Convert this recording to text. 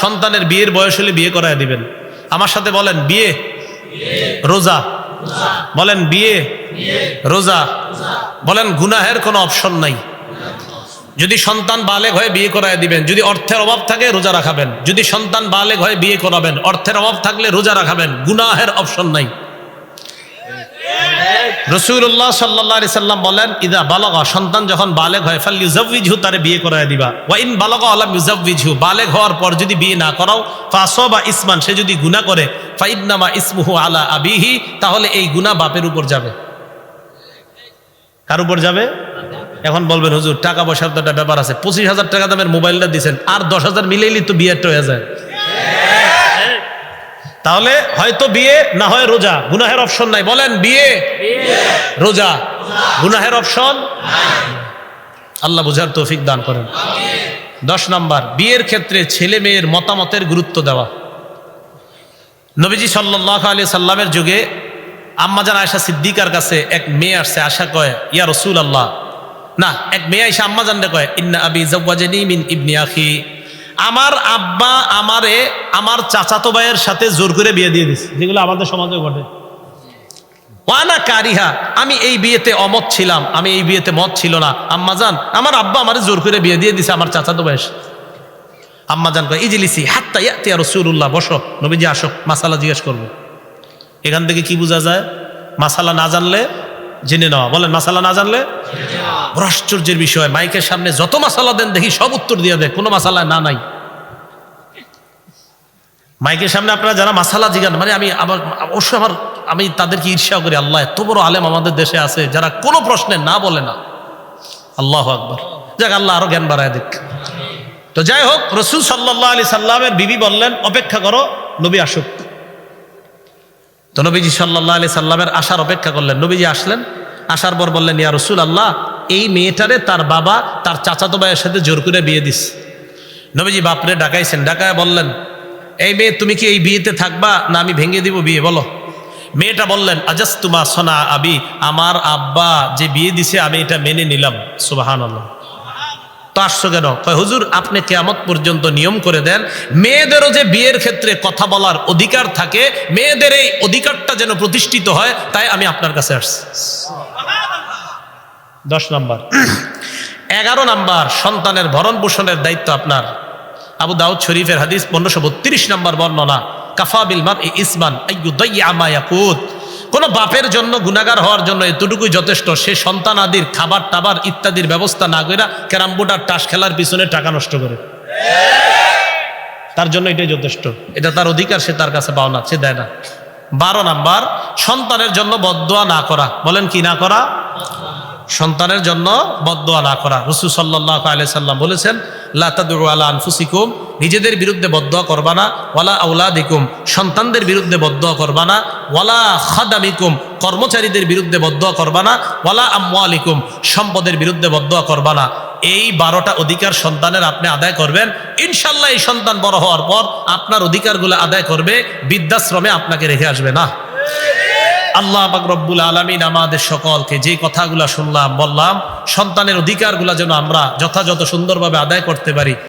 সন্তানের বিয়ের বয়স হলে বিয়ে করায় দিবেন। আমার সাথে বলেন, বিয়ে? রোজা। বলেন, বিয়ে? রোজা। বলেন, গুনাহের কোনো অপশন নাই। যদি সন্তান বালেগ হয়ে বিয়ে করায় দিবেন, যদি অর্থের অভাব থাকে রোজা রাখাবেন। যদি সন্তান বালেগ হয়ে বিয়ে করাবেন, অর্থের অভাব থাকলে রোজা রাখাবেন, গুনাহের অপশন নাই। রসুল্লাহ সাল্লাহ সাল্লাম বলেন, ইদা বালগা, সন্তান যখন বালেগ হয় ফাল ইউজাবিজহু তারে বিয়ে করায় দিবা। ওয়াইন বালগা আলাম ইউজাবিজহু বালেগ হওয়ার পর যদি বিয়ে না করাও ফাসো বা ইসমান, সে যদি গুনাহ করে ফাইদনামা ইসমুহু আলা আবিহি, তাহলে এই গুনাহ বাপের উপর যাবে। কার উপর যাবে? এখন বলবেন, হুজুর, টাকা পয়সার তো একটা ব্যাপার আছে। পঁচিশ হাজার টাকা দামের মোবাইলটা দিচ্ছেন আর দশ হাজার মিলেইলি তো বিয়েটা হয়ে যায়। তাহলে হয়তো বিয়ে না হয় রোজা। গুনাহের অপশন নাই। বলেন বিয়ে? রোজা। গুনাহের অপশন আল্লাহ বুঝার তৌফিক দান করেন। দশ নাম্বার বিয়ের ক্ষেত্রে ছেলে মেয়ের মতামতের গুরুত্ব দেওয়া। নবীজি সাল্লাহ আলি সাল্লামের যুগে আম্মাজান আয়সা সিদ্দিকার কাছে এক মেয়ে আসছে আশা কয় ইয়া রসুল আল্লাহ না এক মেয়ে আইসা আম্মাজানরে কয় ইন্না আবি জাওয়াজানি মিন ইবনি আখি। আমার আব্বা আমারে আমার চাচাতো ভাইয়ের সাথে জোর করে বিয়ে দিয়ে দিছে। যেগুলো আমাদের সমাজে ঘটে। ওয়ানা কারিহা, আমি এই বিয়েতে অমত ছিলাম, আমি এই বিয়েতে মত ছিল না। আম্মা আম্মাজান আমার আব্বা আমারে জোর করে বিয়ে দিয়ে দিছে আমার চাচাতো ভাইয়ের সাথে। আম্মাজান কয়, ইজিলিসি হাত্তা ইয়াতিয়া রসুল্লাহ বসো, নবীজি আসো মাসালা জিজ্ঞেস করব। এখান থেকে কি বোঝা যায়? মাসালা না জানলে জেনে নেওয়া বলেন, মাসালা না জানলে? বড় আশ্চর্যের বিষয়। মাইকের সামনে যত মাসালা দেন, দেখি সব উত্তর দিয়ে দেয়। কোনো মাসালা না নাই। মাইকের সামনে আপনারা যারা মাসালা জিগান মানে আমি আমার, অবশ্যই আমার, আমি তাদেরকে ঈর্ষা করি, আল্লাহ, এত বড় আলেম আমাদের দেশে আছে, যারা কোনো প্রশ্নে না বলে না। আল্লাহ আকবর। যাক, আল্লাহ আরও জ্ঞান বাড়ায় দেখ তো যাই হোক, রসুল সাল্লাহ আলি সাল্লামের বিবি বললেন, অপেক্ষা করো, নবী আসুক। তো নবীজি সাল্লাহ আলি সাল্লামের আসার অপেক্ষা করলেন। নবীজি আসলেন, আসার পর বললেন, ইয়া রসুল আল্লাহ এই মেয়েটারে তার বাবা তার চাচাতো ভাইয়ের সাথে জোর করে বিয়ে দিস। নবীজি বাপরে ডাকাইছেন, ডাকায় বললেন, এই মেয়ে, তুমি কি এই বিয়েতে থাকবা না আমি ভেঙে দিব বিয়ে, বলো? মেয়েটা বললেন, আজাস্তুমা সোনা আবি, আমার আব্বা যে বিয়ে দিছে, আমি এটা মেনে নিলাম। সুবাহান আল্লাহ তো আসছো কেন? হুজুর, আপনি কেয়ামত পর্যন্ত নিয়ম করে দেন। মেয়েদেরও যে বিয়ের ক্ষেত্রে কথা বলার অধিকার থাকে, মেয়েদের এই অধিকারটা যেন প্রতিষ্ঠিত হয়, তাই আমি আপনার কাছে আসছি। দশ নম্বর। এগারো নাম্বার, সন্তানের ভরণ পোষণের দায়িত্ব আপনার। আবু দাউদ শরীফের হাদিস পনেরোশো বত্রিশ নম্বর বর্ণনা, কাফা মার ইসমান আইয়ুদাইয়ামায়াকুত কোন বাপের জন্য গুণাগার হওয়ার জন্য এতটুকুই যথেষ্ট। সে সন্তান আদির খাবার, টাবার ইত্যাদির ব্যবস্থা না করে ক্যারাম বোর্ড আর টাস খেলার পিছনে টাকা নষ্ট করে। তার জন্য এটাই যথেষ্ট। এটা তার অধিকার, সে তার কাছে পাওনা, সে দেয় না। বারো নাম্বার, সন্তানের জন্য বদোয়া না করা। বলেন কি না করা? সন্তানের জন্য বদোয়া না করা। রসুল সাল্লাহ আলিয়া সাল্লাম বলেছেন আলা আনফুসিকুম, নিজেদের বিরুদ্ধে বদোয়া করবা না, ওয়ালা আউলাদিকুম সন্তানদের বিরুদ্ধে বদোয়া করবা না, ওয়ালা খাদামিকুম, কর্মচারীদের বিরুদ্ধে বদোয়া করবা না, ওয়ালা আম্মালিকুম সম্পদের বিরুদ্ধে বদোয়া করবা না। এই বারোটা অধিকার সন্তানের আপনি আদায় করবেন। ইনশাল্লাহ এই সন্তান বড় হওয়ার পর আপনার অধিকারগুলো আদায় করবে, বৃদ্ধাশ্রমে আপনাকে রেখে আসবে না। আল্লাহ বাকরবুল আলমিন আমাদের সকলকে যে কথাগুলো শুনলাম, বললাম, সন্তানের অধিকারগুলো যেন আমরা যথাযথ সুন্দরভাবে আদায় করতে পারি।